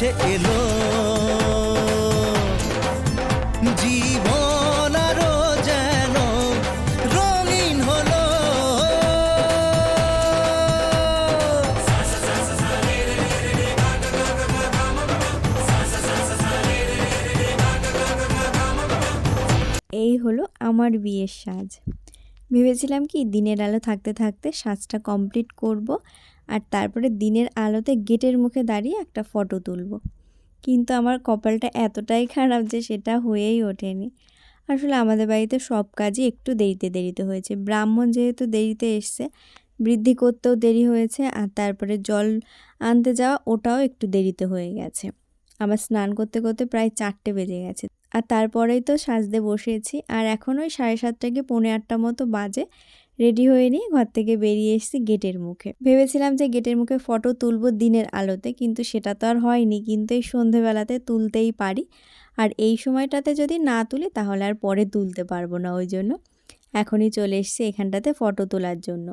কাছে এলো। যেন এই হলো আমার বিয়ের সাজ। ভেবেছিলাম কি দিনের আলো থাকতে থাকতে সাজটা কমপ্লিট করব। আর তারপরে দিনের আলোতে গেটের মুখে দাঁড়িয়ে একটা ফটো তুলব। কিন্তু আমার কপালটা এতটাই খারাপ যে সেটা হয়েই ওঠেনি। আসলে আমাদের বাড়িতে সব কাজই একটু দেরিতে দেরিতে হয়েছে। ব্রাহ্মণ যেহেতু দেরিতে এসছে, বৃদ্ধি করতেও দেরি হয়েছে আর তারপরে জল আনতে যাওয়া ওটাও একটু দেরিতে হয়ে গেছে। আমার স্নান করতে করতে প্রায় চারটে বেজে গেছে আর তারপরেই তো সাজতে বসেছি। আর এখন ওই সাড়ে সাতটা কি পৌনে আটটা মতো বাজে। রেডি হয়ে নিয়ে ঘর থেকে বেরিয়ে এসেছি গেটের মুখে। ভেবেছিলাম যে গেটের মুখে ফটো তুলবো দিনের আলোতে, কিন্তু সেটা তো আর হয়নি। কিন্তু এই সন্ধেবেলাতে তুলতেই পারি। আর এই সময়টাতে যদি না তুলি, তাহলে আর পরে তুলতে পারব না ওই জন্য। এখনই চলে এসেছি এখানটাতে ফটো তোলার জন্য।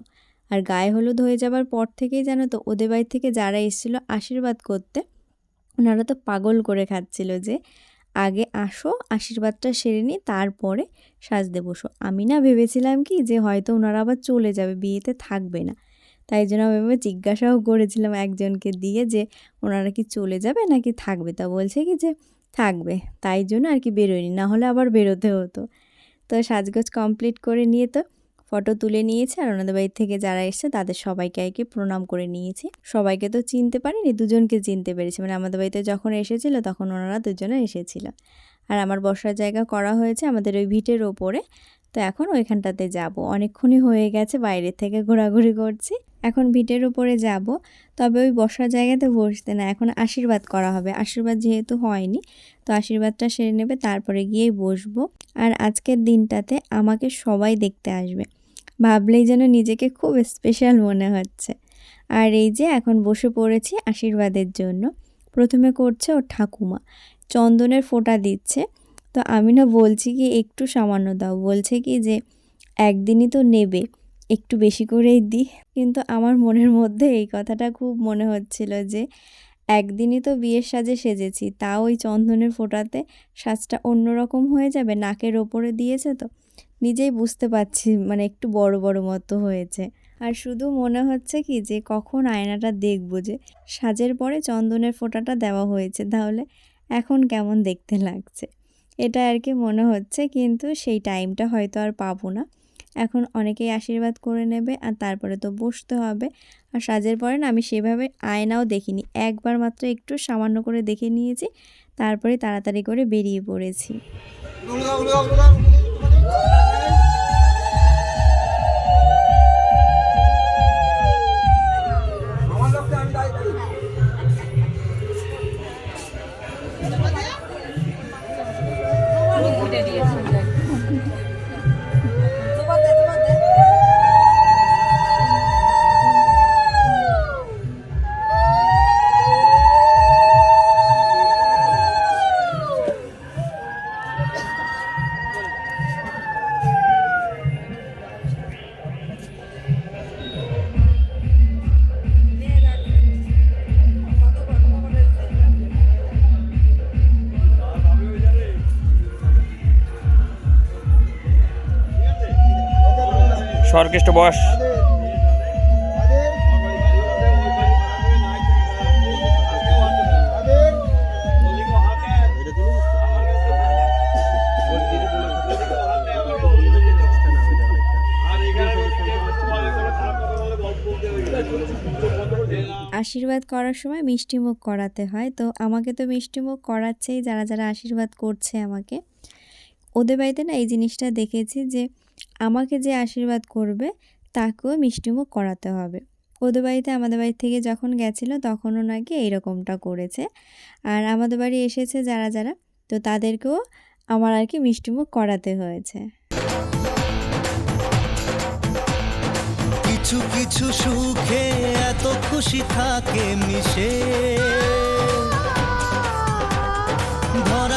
আর গায়ে হলুদ হয়ে যাবার পর থেকেই জানো তো, ওদের বাড়ি থেকে যারা এসেছিল আশীর্বাদ করতে, ওনারা তো পাগল করে খাচ্ছিল যে আগে আসো, আশীর্বাদটা সেরে নিই তারপরে সাজতে বসো। আমি না ভেবেছিলাম কি যে হয়তো ওনারা আবার চলে যাবে, বিয়েতে থাকবে না। তাই জন্য আমি জিজ্ঞাসাও করেছিলাম একজনকে দিয়ে যে ওনারা কি চলে যাবে নাকি থাকবে। তা বলছে কি যে থাকবে, তাই জন্য আর কি বেরোয়নি, না হলে আবার বেরোতে হতো। তো সাজগোজ কমপ্লিট করে নিয়ে তো ফটো তুলে নিয়েছে আর ওনাদের বাড়ি থেকে যারা এসছে তাদের সবাইকে আর কি প্রণাম করে নিয়েছি। সবাইকে তো চিনতে পারিনি, দুজনকে চিনতে পেরেছি। মানে আমাদের বাড়িতে যখন এসেছিল তখন ওনারা দুজনে এসেছিল। আর আমার বসার জায়গা করা হয়েছে আমাদের ওই ভিটের ওপরে। তো এখন ওইখানটাতে যাব। অনেকক্ষণই হয়ে গেছে, বাইরে থেকে ঘোরাঘুরি করছি। এখন ভিটের উপরে যাব। তবে ওই বসার জায়গাতে বসতে না, এখন আশীর্বাদ করা হবে। আশীর্বাদ যেহেতু হয়নি, তো আশীর্বাদটা সেরে নেবে, তারপরে গিয়েই বসবো। আর আজকের দিনটাতে আমাকে সবাই দেখতে আসবে। ভাবলেই যেন নিজেকে খুব স্পেশাল মনে হচ্ছে। আর এই যে এখন বসে পড়েছি আশীর্বাদের জন্য। প্রথমে করছে ওর ঠাকুমা। চন্দনের ফোঁটা দিচ্ছে। তো আমি না বলছি কি একটু সামান্য দাও। বলছে কি যে একদিনই তো নেবে, একটু বেশি করেই দিই কিন্তু আমার মনের মধ্যে এই কথাটা খুব মনে হচ্ছিল যে একদিনই তো বিয়ের সাজে সেজেছি। তাও ওই চন্দনের ফোঁটাতে সাজটা অন্যরকম হয়ে যাবে? নাকের ওপরে দিয়েছে তো? নিজেই বুঝতে পারছি মানে একটু বড় বড় মতো হয়েছে। আর শুধু মনে হচ্ছে কি যে, কখন আয়নাটা দেখব যে, সাজের পরে চন্দনের ফোঁটাটা দেওয়া হয়েছে, তাহলে এখন কেমন দেখতে লাগছে? এটা আর কি মনে হচ্ছে, কিন্তু সেই টাইমটা হয়তো আর পাবো না। এখন অনেকেই আশীর্বাদ করে নেবে, আর তারপরে তো বসতে হবে। আর সাজের পরে না, আমি সেভাবে আয়নাও দেখিনি। একবার মাত্র একটু সামান্য করে দেখে নিয়েছি, তারপরে তাড়াতাড়ি করে বেরিয়ে পড়েছি। Woo! সরকেষ্ট বস আশীর্বাদ করার সময় মিষ্টিমুখ করাতে হয়। তো আমাকে তো মিষ্টিমুখ করাচ্ছেই, যারা যারা আশীর্বাদ করছে আমাকে। ওদের বাড়িতে না এই জিনিসটা দেখেছি যে আমাকে যে আশীর্বাদ করবে, তাকেও মিষ্টিমুখ করাতে হবে। ওদের বাড়িতে আমাদের বাড়ি থেকে যখন গেছিল, তখনও নাকি এইরকমটা করেছে। আর আমাদের বাড়ি এসেছে যারা যারা, তো তাদেরকেও আমার আর কি মিষ্টিমুখ করাতে হয়েছে। কিছু কিছু সুখে এত খুশি থাকে মিশে। ধরা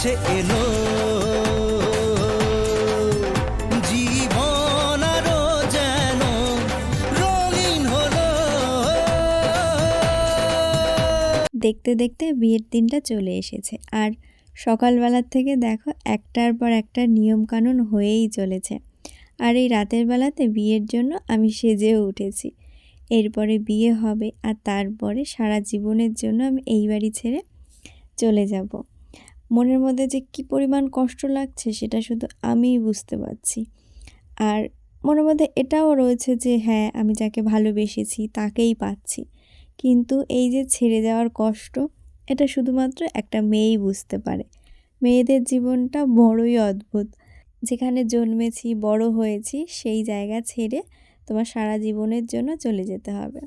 কাছে এলো। দেখতে দেখতে বিয়ের দিনটা চলে এসেছে। আর সকালবেলার থেকে দেখো একটার পর একটা নিয়মকানুন হয়েই চলেছে। আর এই রাতের বেলাতে বিয়ের জন্য আমি সেজেও উঠেছি। এরপরে বিয়ে হবে আর তারপরে সারা জীবনের জন্য আমি এই বাড়ি ছেড়ে চলে যাব। মনের মধ্যে যে কী পরিমাণ কষ্ট লাগছে সেটা শুধু আমিই বুঝতে পারছি। আর মনের মধ্যে এটাও রয়েছে যে হ্যাঁ আমি যাকে ভালোবেসেছি তাকেই পাচ্ছি। কিন্তু এই যে ছেড়ে যাওয়ার কষ্ট, এটা শুধুমাত্র একটা মেয়েই বুঝতে পারে। মেয়েদের জীবনটা বড়ই অদ্ভুত। যেখানে জন্মেছি, বড় হয়েছি, সেই জায়গা ছেড়ে তোমার সারা জীবনের জন্য চলে যেতে হবে।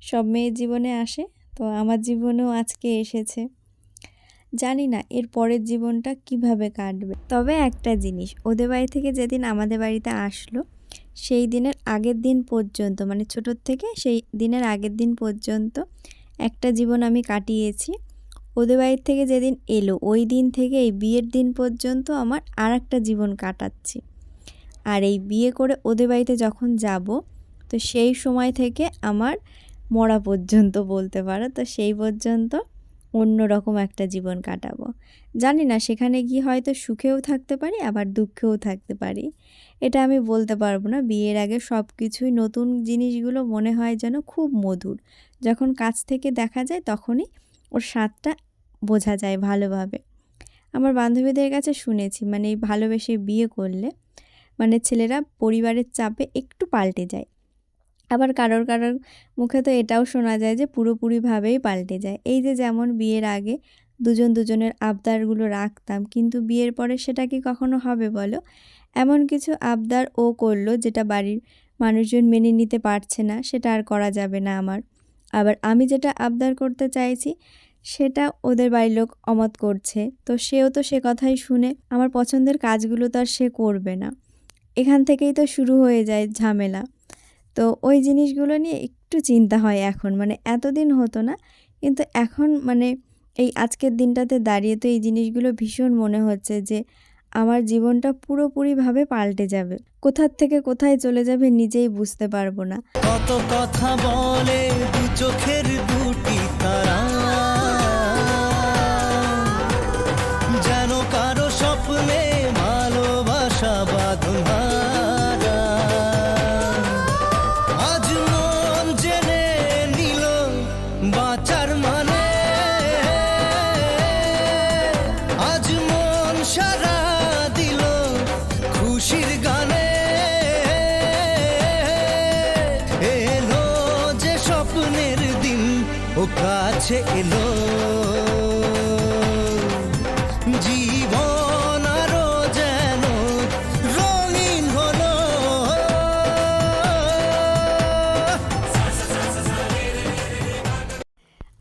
সব মেয়ের জীবনে আসে, তো আমার জীবনেও আজকে এসেছে। জানি না এর পরের জীবনটা কীভাবে কাটবে। তবে একটা জিনিস, ওদের বাড়ি থেকে যেদিন আমাদের বাড়িতে আসলো, সেই দিনের আগের দিন পর্যন্ত মানে ছোটোর থেকে সেই দিনের আগের দিন পর্যন্ত একটা জীবন আমি কাটিয়েছি। ওদের বাড়ির থেকে যেদিন এলো, ওই দিন থেকে এই বিয়ের দিন পর্যন্ত আমার আর একটা জীবন কাটাচ্ছি। আর এই বিয়ে করে ওদের বাড়িতে যখন যাব, তো সেই সময় থেকে আমার মরা পর্যন্ত বলতে পারো, তো সেই পর্যন্ত অন্য রকম একটা জীবন কাটাবো। জানি না, সেখানে গিয়ে হয়তো সুখেও থাকতে পারি, আবার দুঃখেও থাকতে পারি। এটা আমি বলতে পারব না। বিয়ের আগে সব কিছুই নতুন জিনিসগুলো মনে হয় যেন খুব মধুর। যখন কাছ থেকে দেখা যায়, তখনই ওর স্বাদটা বোঝা যায় ভালোভাবে। আমার বান্ধবীদের কাছে শুনেছি মানে এই ভালোবেসে বিয়ে করলে মানে ছেলেরা পরিবারের চাপে একটু পাল্টে যায়। আবার কারোর কারোর মুখে তো এটাও শোনা যায় যে পুরোপুরিভাবেই পাল্টে যায়। এই যে যেমন বিয়ের আগে দুজন দুজনের আবদারগুলো রাখতাম, কিন্তু বিয়ের পরে সেটা কি কখনো হবে বলো? এমন কিছু আবদার ও করল যেটা বাড়ির মানুষজন মেনে নিতে পারছে না, সেটা আর করা যাবে না আমার। আবার আমি যেটা আবদার করতে চাইছি, সেটা ওদের বাড়ির লোক অমত করছে। তো সেও তো সে কথাই শুনে আমার পছন্দের কাজগুলো তো আর সে করবে না। এখান থেকেই তো শুরু হয়ে যায় ঝামেলা। তো ওই জিনিসগুলো নিয়ে একটু চিন্তা হয় এখন। মানে এতদিন হতো না, কিন্তু এখন মানে এই আজকের দিনটাতে দাঁড়িয়ে তো এই জিনিসগুলো ভীষণ মনে হচ্ছে যে আমার জীবনটা পুরোপুরিভাবে পাল্টে যাবে। কোথার থেকে কোথায় চলে যাবে নিজেই বুঝতে পারব না। কত কথা বলে দু চোখের দুটি তারা। কাছে এলো।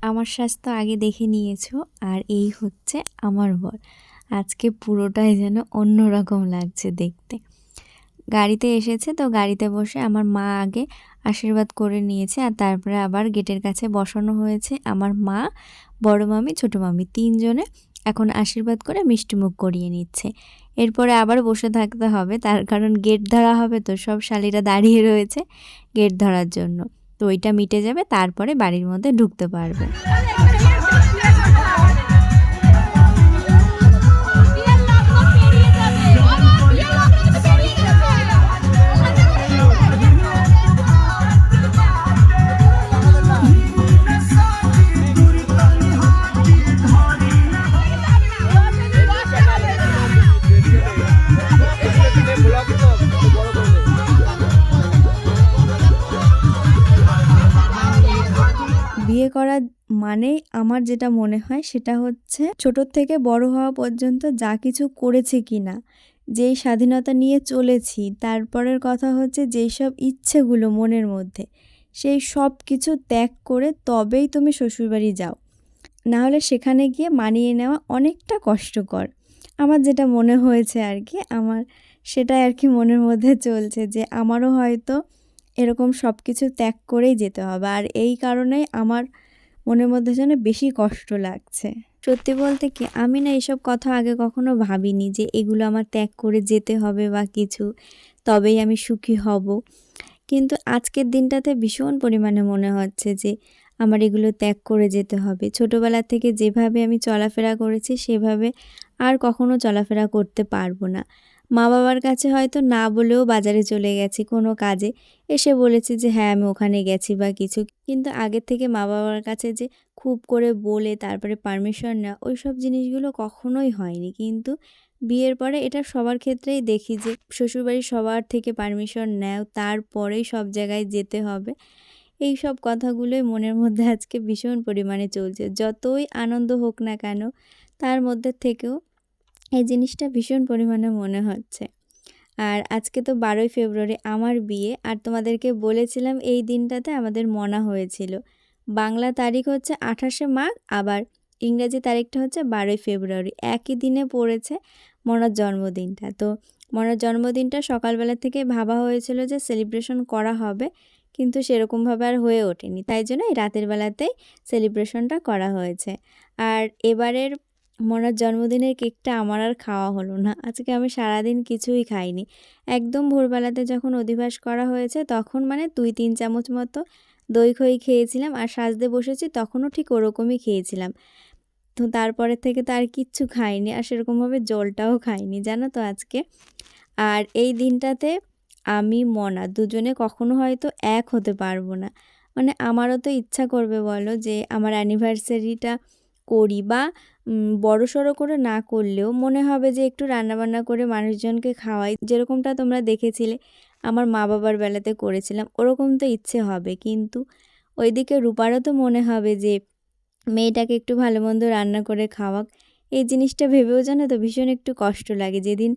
আমার স্বাস্থ্য আগে দেখে নিয়েছো, আর এই হচ্ছে আমার বর। আজকে পুরোটাই যেন অন্যরকম লাগছে দেখতে। গাড়িতে এসেছে তো গাড়িতে বসে আমার মা আগে আশীর্বাদ করে নিয়েছে আর তারপরে আবার গেটের কাছে বসানো হয়েছে আমার মা, বড় মামি, ছোটো মামি তিনজনে এখন আশীর্বাদ করে মিষ্টিমুখ করিয়ে নিচ্ছে। এরপরে আবার বসে থাকতে হবে, তার কারণ গেট ধরা হবে তো সব শালিরা দাঁড়িয়ে রয়েছে গেট ধরার জন্য। তো ওইটা মিটে যাবে, তারপরে বাড়ির মধ্যে ঢুকতে পারবে। বিয়ে করা মানে আমার যেটা মনে হয় সেটা হচ্ছে ছোটোর থেকে বড় হওয়া পর্যন্ত যা কিছু করেছে কি না যেই স্বাধীনতা নিয়ে চলেছি, তারপরের কথা হচ্ছে যেই সব ইচ্ছেগুলো মনের মধ্যে, সেই সব কিছু ত্যাগ করে তবেই তুমি শ্বশুরবাড়ি যাও। নাহলে সেখানে গিয়ে মানিয়ে নেওয়া অনেকটা কষ্টকর। আমার যেটা মনে হয়েছে আর কি, আমার সেটাই আর কি মনের মধ্যে চলছে যে আমারও হয়তো এরকম সব কিছু ত্যাগ করেই যেতে হবে। আর এই কারণে আমার মনের মধ্যে যেন বেশি কষ্ট লাগছে। সত্যি বলতে কি, আমি না এইসব কথা আগে কখনো ভাবিনি যে এগুলো আমার ত্যাগ করে যেতে হবে বা কিছু, তবেই আমি সুখী হব। কিন্তু আজকের দিনটাতে ভীষণ পরিমাণে মনে হচ্ছে যে আমার এগুলো ত্যাগ করে যেতে হবে। ছোটোবেলা থেকে যেভাবে আমি চলাফেরা করেছি, সেভাবে আর কখনো চলাফেরা করতে পারব না। মা বাবার কাছে হয়তো না বলেও বাজারে চলে গেছি কোনো কাজে। এসে বলেছি যে হ্যাঁ আমি ওখানে গেছি বা কিছু। কিন্তু আগের থেকে মা বাবার কাছে যে খুব করে বলে, তারপরে পারমিশন নেওয়া ওই সব জিনিসগুলো কখনোই হয়নি। কিন্তু বিয়ের পরে এটা সবার ক্ষেত্রেই দেখি যে শ্বশুরবাড়ির সবার থেকে পারমিশন নেও তারপরেই সব জায়গায় যেতে হবে। এই সব কথাগুলোই মনের মধ্যে আজকে ভীষণ পরিমাণে চলছে। যতই আনন্দ হোক না কেন, তার মধ্যে থেকেও এই জিনিসটা ভীষণ পরিমাণে মনে হচ্ছে। আর আজকে তো বারোই ফেব্রুয়ারি আমার বিয়ে, আর তোমাদেরকে বলেছিলাম এই দিনটাতে আমাদের মনা হয়েছিল। বাংলা তারিখ হচ্ছে আঠাশে মাঘ, আবার ইংরেজি তারিখটা হচ্ছে বারোই ফেব্রুয়ারি। একই দিনে পড়েছে মনার জন্মদিনটা। তো মনার জন্মদিনটা সকালবেলা থেকে ভাবা হয়েছিল যে সেলিব্রেশন করা হবে, কিন্তু সেরকমভাবে আর হয়ে ওঠেনি। তাই জন্য এই রাতের বেলাতেই সেলিব্রেশনটা করা হয়েছে। আর এবারের মনার জন্মদিনের কেকটা আমার আর খাওয়া হলো না। আজকে আমি সারাদিন কিছুই খাইনি। একদম ভোরবেলাতে যখন অধিবাস করা হয়েছে, তখন মানে দুই তিন চামচ মতো দই খই খেয়েছিলাম আর সাজতে বসেছি, তখনও ঠিক ওরকমই খেয়েছিলাম। তো তারপরের থেকে তো আর কিচ্ছু খাইনি আর সেরকমভাবে জলটাও খাইনি, জানো তো আজকে। আর এই দিনটাতে আমি মনা, দুজনে কখনো হয়তো এক হতে পারব না। মানে আমারও তো ইচ্ছা করবে বলো যে আমার অ্যানিভার্সারিটা করি বা বড় সড়ো করে না করলেও মনে হবে যে একটু রান্নাবান্না করে মানুষজনকে খাওয়াই। যেরকমটা তোমরা দেখেছিলে, আমার মা বাবার বেলাতে করেছিলাম, ওরকম তো ইচ্ছে হবে। কিন্তু ওইদিকে রূপারও তো মনে হবে যে মেয়েটাকে একটু ভালো মন্দ রান্না করে খাওয়াক। এই জিনিসটা ভেবেও জানো তো ভীষণ একটু কষ্ট লাগে। যেদিন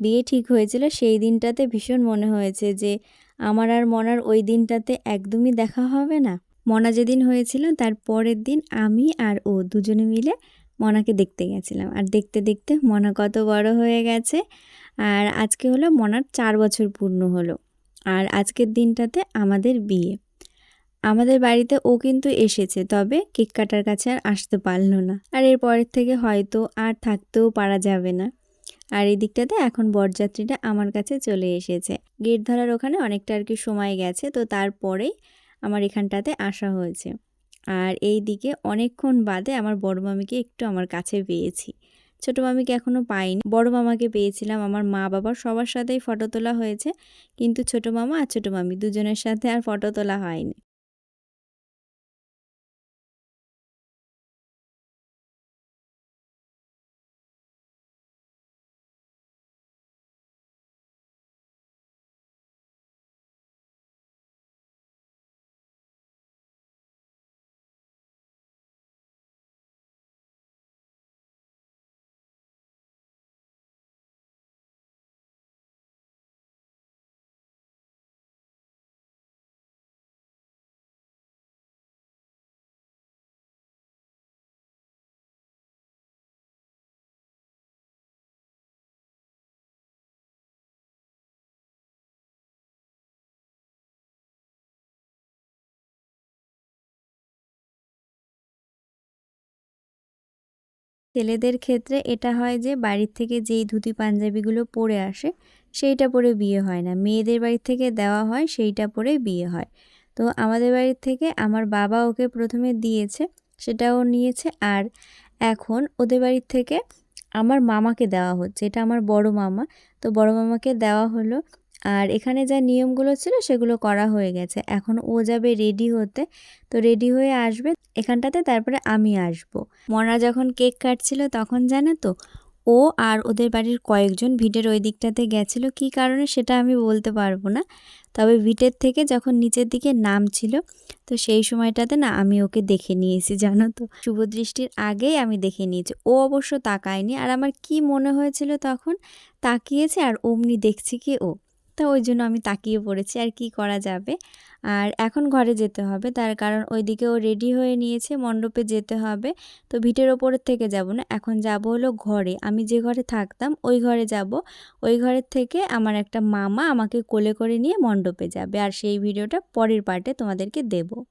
বিয়ে ঠিক হয়েছিল, সেই দিনটাতে ভীষণ মনে হয়েছে যে আমার আর মনার ওই দিনটাতে একদমই দেখা হবে না। মনা যেদিন হয়েছিল, তার পরের দিন আমি আর ও দুজনে মিলে মনাকে দেখতে গেছিলাম। আর দেখতে দেখতে মনা কত বড় হয়ে গেছে। আর আজকে হলো মনার চার বছর পূর্ণ হলো। আর আজকের দিনটাতে আমাদের বিয়ে। আমাদের বাড়িতে ও কিন্তু এসেছে, তবে কেক কাটার কাছে আর আসতে পারল না। আর এর পরের থেকে হয়তো আর থাকতেও পারা যাবে না। আর এই দিকটাতে এখন বরযাত্রীটা আমার কাছে চলে এসেছে। গেট ধরার ওখানে অনেকটা আর কি সময় গেছে, তো তারপরেই আমার এখানটাতে আসা হয়েছে। আর এই দিকে অনেকক্ষণ বাদে আমার বড় মামিকে একটু আমার কাছে পেয়েছি। ছোটো মামিকে এখনও পাইনি। বড় মামাকে পেয়েছিলাম আমার মা বাবা সবার সাথেই ফটো তোলা হয়েছে। কিন্তু ছোট মামা আর ছোটো মামি দুজনের সাথে আর ফটো তোলা হয়নি। ছেলেদের ক্ষেত্রে এটা হয় যে বাড়ির থেকে যেই ধুতি পাঞ্জাবিগুলো পরে আসে, সেইটা পরে বিয়ে হয় না। মেয়েদের বাড়ির থেকে দেওয়া হয়, সেইটা পরে বিয়ে হয়। তো আমাদের বাড়ির থেকে আমার বাবা ওকে প্রথমে দিয়েছে সেটাও নিয়েছে। আর এখন ওদের বাড়ির থেকে আমার মামাকে দেওয়া হচ্ছে। এটা আমার বড় মামা। তো বড় মামাকে দেওয়া হলো আর এখানে যা নিয়মগুলো ছিল সেগুলো করা হয়ে গেছে। এখন ও যাবে রেডি হতে। তো রেডি হয়ে আসবে। এখানটাতে তারপরে আমি আসব। মনা যখন কেক কাটছিল তখন জানো তো, ও আর ওদের বাড়ির কয়েকজন ভিটের ওই দিকটাতে গেছিল। কী কারণে সেটা আমি বলতে পারব না। তবে ভিটের থেকে যখন নিচের দিকে নামছিল, তো সেই সময়টাতে না আমি ওকে দেখে নিয়েছি, জানো তো। শুভদৃষ্টির আগেই আমি দেখে নিয়েছি। ও অবশ্য তাকায়নি। আর আমার কি মনে হয়েছিল তখন? তাকিয়েছে আর অমনি দেখছি কি ও। তা ওই জন্য আমি তাকিয়ে পড়েছি আর কি করা যাবে। আর এখন ঘরে যেতে হবে, তার কারণ ওইদিকে ও রেডি হয়ে নিয়েছে, মণ্ডপে যেতে হবে। তো ভিটের ওপরের থেকে যাব না, এখন যাব হলো ঘরে। আমি যে ঘরে থাকতাম, ওই ঘরে যাব। ওই ঘরের থেকে আমার একটা মামা আমাকে কোলে করে নিয়ে মণ্ডপে যাবে। আর সেই ভিডিওটা পরের পার্টে তোমাদেরকে দেবো।